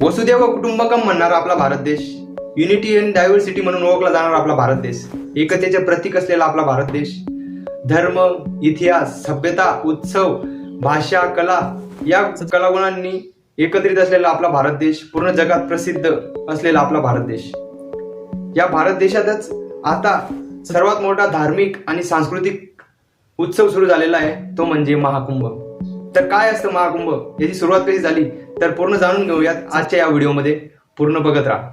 वसुदेव कुटुंबकम म्हणणारा आपला भारत देश. युनिटी अँड डायव्हर्सिटी म्हणून ओळखला जाणारा आपला भारत देश. एकतेचे प्रतीक असलेला आपला भारत देश. धर्म इतिहास सभ्यता उत्सव भाषा कला या कलागुणांनी एकत्रित असलेला आपला भारत देश. पूर्ण जगात प्रसिद्ध असलेला आपला भारत देश. या भारत देशातच आता सर्वात मोठा धार्मिक आणि सांस्कृतिक उत्सव सुरू झालेला आहे. तो म्हणजे महाकुंभ. तर काय असतं महाकुंभ? याची सुरुवात कशी झाली? तर पूर्ण जाणून घेऊयात आजच्या या व्हिडिओमध्ये. पूर्ण बघत राहा.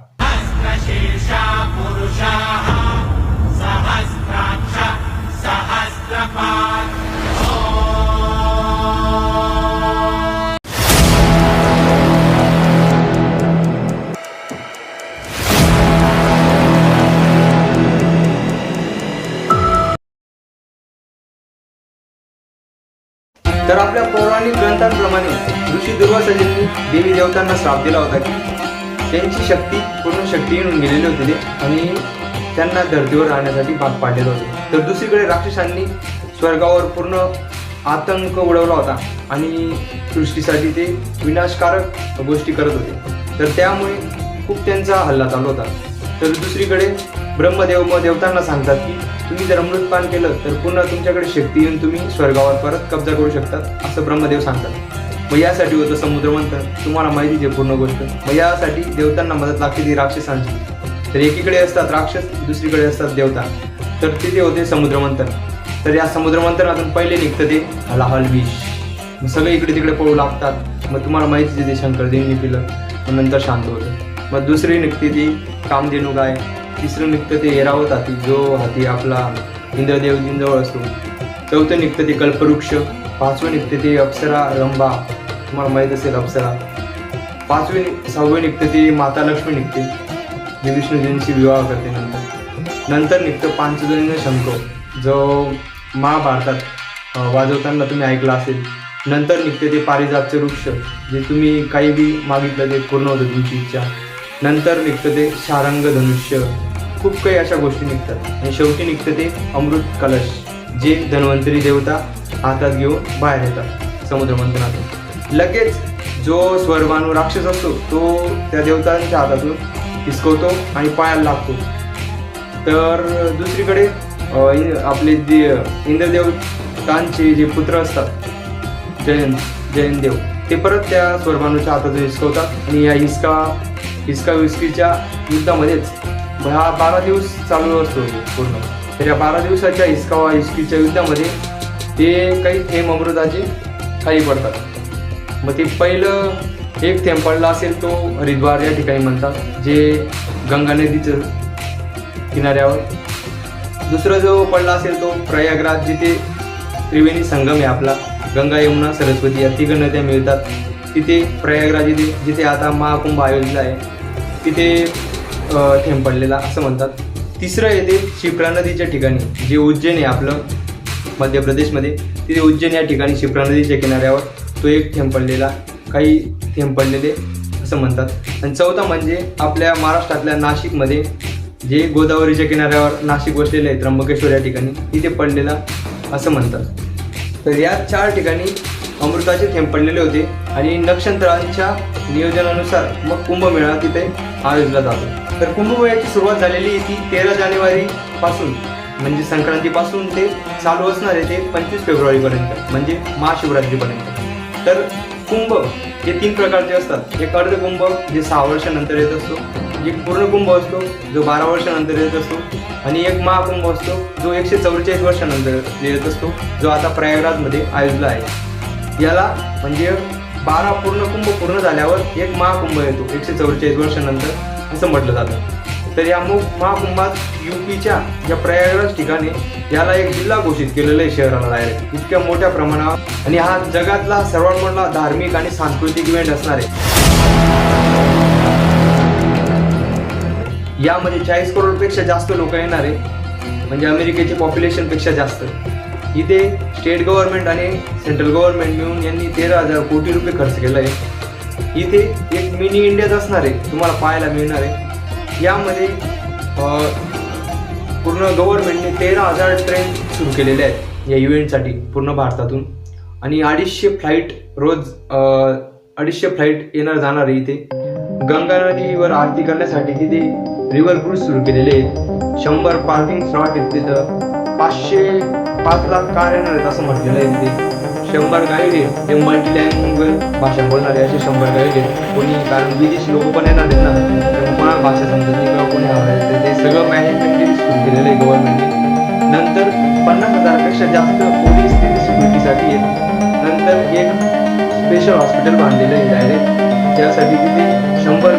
तर आपल्या पौराणिक ग्रंथांप्रमाणे ऋषी दुर्वासाजींनी देवी देवतांना श्राप दिला होता. की त्यांची शक्ती पूर्ण शक्ती येऊन गेलेली होती आणि त्यांना धर्तीवर राहण्यासाठी भाग पाडलेलं होतं. तर दुसरीकडे राक्षसांनी स्वर्गावर पूर्ण आतंक उडवला होता. आणि सृष्टीसाठी ते विनाशकारक गोष्टी करत होते. तर त्यामुळे खूप त्यांचा हल्ला चालू होता. तर दुसरीकडे ब्रह्मदेव मग देवतांना सांगतात की तुम्ही जर अमृतपान केलं तर पुन्हा तुमच्याकडे शक्ती येऊन तुम्ही स्वर्गावर परत कब्जा करू शकतात असं ब्रह्मदेव सांगतात. मग यासाठी होतं समुद्र मंथन. तुम्हाला माहितीच आहे पूर्ण गोष्ट. मग यासाठी देवतांना मदत लागते ती राक्षसांची. तर एकीकडे असतात राक्षस दुसरीकडे असतात देवता. तर तिथे होते समुद्र मंथन. तर या समुद्र मंथनातून पहिले निघतं ते हलाहल विष मग सगळे इकडे तिकडे पळू लागतात. मग तुम्हाला माहितीच आहे ते शंकरदेवनी पिलं मग नंतर शांत होतं. मग दुसरी निघते ती कामधेनू गाय तिसरं निघतं ते एरावत हाती जो हाती आपला इंद्रदेवजींजवळ असतो. चौथं निघतं ते कल्पवृक्ष पाचवं निघते ते अप्सरा रंबा. तुम्हाला माहीत असेल अप्सरा. पाचवे सहावे निघते ती माता लक्ष्मी निघते जी विष्णूजींशी विवाह करते नंतर. नंतर निघतं पांचजनीय शंख जो महाभारतात वाजवताना तुम्ही ऐकला असेल. नंतर निघते ते पारिजातचे वृक्ष जे तुम्ही काही बी मागितलं ते पूर्ण होतं तुमची इच्छा. नंतर निघतं ते शारंग धनुष्य खूप काही अशा गोष्टी निघतात. आणि शेवटी निघतं ते अमृत कलश जे धन्वंतरी देवता हातात घेऊन बाहेर येतात समुद्रमंथनातून लगेच जो स्वर्गानु राक्षस असतो तो त्या देवतांच्या हातातून हिसकवतो आणि पायाला लागतो. तर दुसरीकडे आपले जे इंद्रदेवतांचे जे पुत्र असतात जयंत जयंतदेव ते परत त्या स्वर्गानूच्या हातातून हिसकवतात आणि या हिसका हिसका विस्कीच्या युद्धामध्येच हा बारा दिवस चालू असतो पूर्ण. तर या बारा दिवसाच्या हिसका हिसकीच्या युद्धामध्ये ते काही थेंब अमृताचे खाली पडतात. मग ते पहिलं एक थेंब पडला असेल तो हरिद्वार या ठिकाणी म्हणतात जे गंगा नदीचं किनाऱ्यावर. दुसरा जो पडला असेल तो प्रयागराज जिथे त्रिवेणी संगम आहे आपला गंगा यमुना सरस्वती या तिघ नद्या मिळतात. तिथे प्रयागराज जिथे जिथे आता महाकुंभ आयोजित आहे तिथे थेंब पडलेला असं म्हणतात. तिसरं येते शिप्रा नदीच्या ठिकाणी जे उज्जैन आहे आपलं मध्य प्रदेशमध्ये तिथे उज्जैन या ठिकाणी शिप्रा नदीच्या किनाऱ्यावर तो एक थेंब पडलेला काही थेंब पडलेले असं म्हणतात. आणि चौथा म्हणजे आपल्या महाराष्ट्रातल्या नाशिकमध्ये जे गोदावरीच्या किनाऱ्यावर नाशिक वसलेलं आहे त्र्यंबकेश्वर या ठिकाणी तिथे पडलेला असं म्हणतात. तर या चार ठिकाणी अमृताचे थेंब पडलेले होते. आणि नक्षत्रांच्या नियोजनानुसार मग कुंभमेळा तिथे आयोजला जातो. तर कुंभमेळ्याची सुरुवात झालेली ती तेरा जानेवारी पासून म्हणजे संक्रांतीपासून ते चालू असणार आहे ते पंचवीस फेब्रुवारीपर्यंत म्हणजे महाशिवरात्रीपर्यंत. तर कुंभ हे तीन प्रकारचे असतात. एक अर्धकुंभ जे सहा वर्षानंतर येत असतो एक पूर्ण कुंभ असतो जो बारा वर्षानंतर येत असतो आणि एक महाकुंभ असतो जो एकशे चौवेचाळीस वर्षानंतर येत असतो जो आता प्रयागराजमध्ये आयोजला आहे. याला म्हणजे बारा पूर्ण कुंभ पूर्ण झाल्यावर एक महाकुंभ येतो एकशे चौवेचाळीस वर्षानंतर असं म्हटलं जातं. तर या मु महाकुंभात युपीच्या या प्रयागराज ठिकाणी याला एक जिल्हा घोषित केलेलं आहे शहराला डायरेक्ट इतक्या मोठ्या प्रमाणावर. आणि हा जगातला सर्वात मोठा धार्मिक आणि सांस्कृतिक इव्हेंट असणार आहे. यामध्ये चाळीस करोडपेक्षा जास्त लोक येणार आहे. म्हणजे अमेरिकेची पॉप्युलेशनपेक्षा जास्त. इथे स्टेट गव्हर्नमेंट आणि सेंट्रल गव्हर्नमेंट मिळून यांनी तेरा हजार कोटी रुपये खर्च केला आहे. इथे एक मिनी इंडियाच असणार आहे तुम्हाला पाहायला मिळणार आहे. यामध्ये पूर्ण गव्हर्नमेंटने तेरा हजार ट्रेन सुरू केलेल्या आहेत या इव्हेंटसाठी पूर्ण भारतातून. आणि अडीचशे फ्लाईट रोज अडीचशे फ्लाईट येणार जाणार आहे इथे. गंगा नदीवर आरती करण्यासाठी तिथे रिव्हर क्रूज सुरू केलेले आहेत. शंभर पार्किंग स्लॉट आहेत तिथं. पाचशे पाच लाख कार्यरत आहेत असं म्हटलेलं आहे ते शंभर गाईड आहेत ते मल्टीलँग्वेज भाषा बोलणारे असे शंभर गाईड आहेत कोणी कारण विदेश लोक पण येणार आहेत ना. तेव्हा कोणा भाषा समजत नाही किंवा कोणी आवडायचं ते सगळं मॅनेजमेंटने सुरू केलेलं आहे गव्हर्नमेंटने नंतर पन्नास हजारपेक्षा जास्त पोलीस तिथे सिक्युरिटीसाठी आहेत. नंतर एक स्पेशल हॉस्पिटल बांधलेलं आहे डायरेक्ट त्यासाठी तिथे शंभर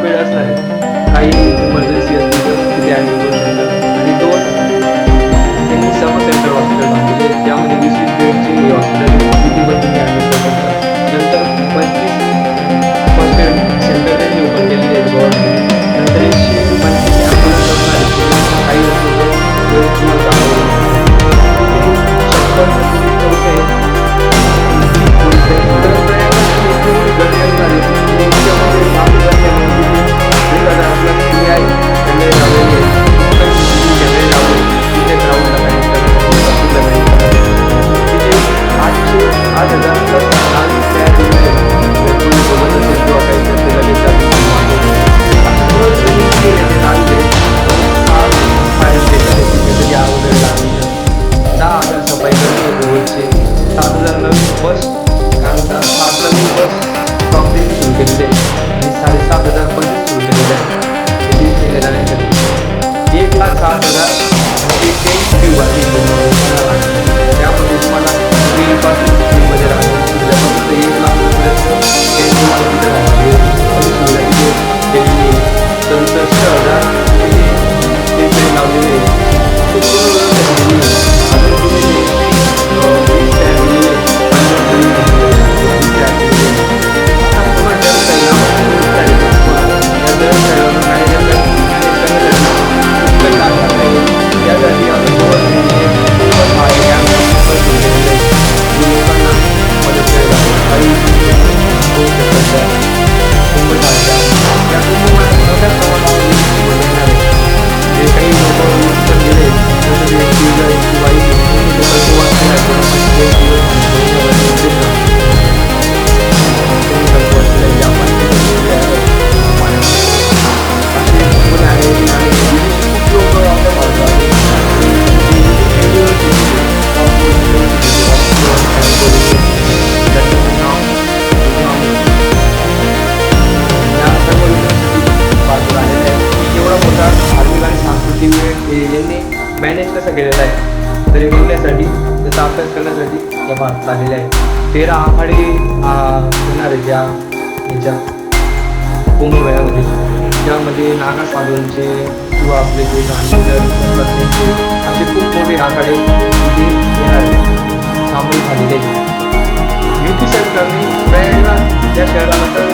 पास झालेले आहे तेरा आखाडे होणार आहे त्या याच्या कुंभमेळ्यामध्ये. ज्यामध्ये नागासाधूंचे किंवा आपले जे गांधीचे असे खूप मोठे आखाडे तिथे येणार आहेत. झालेले आहेत. युती सरकारने प्रयागराज या शहरानंतर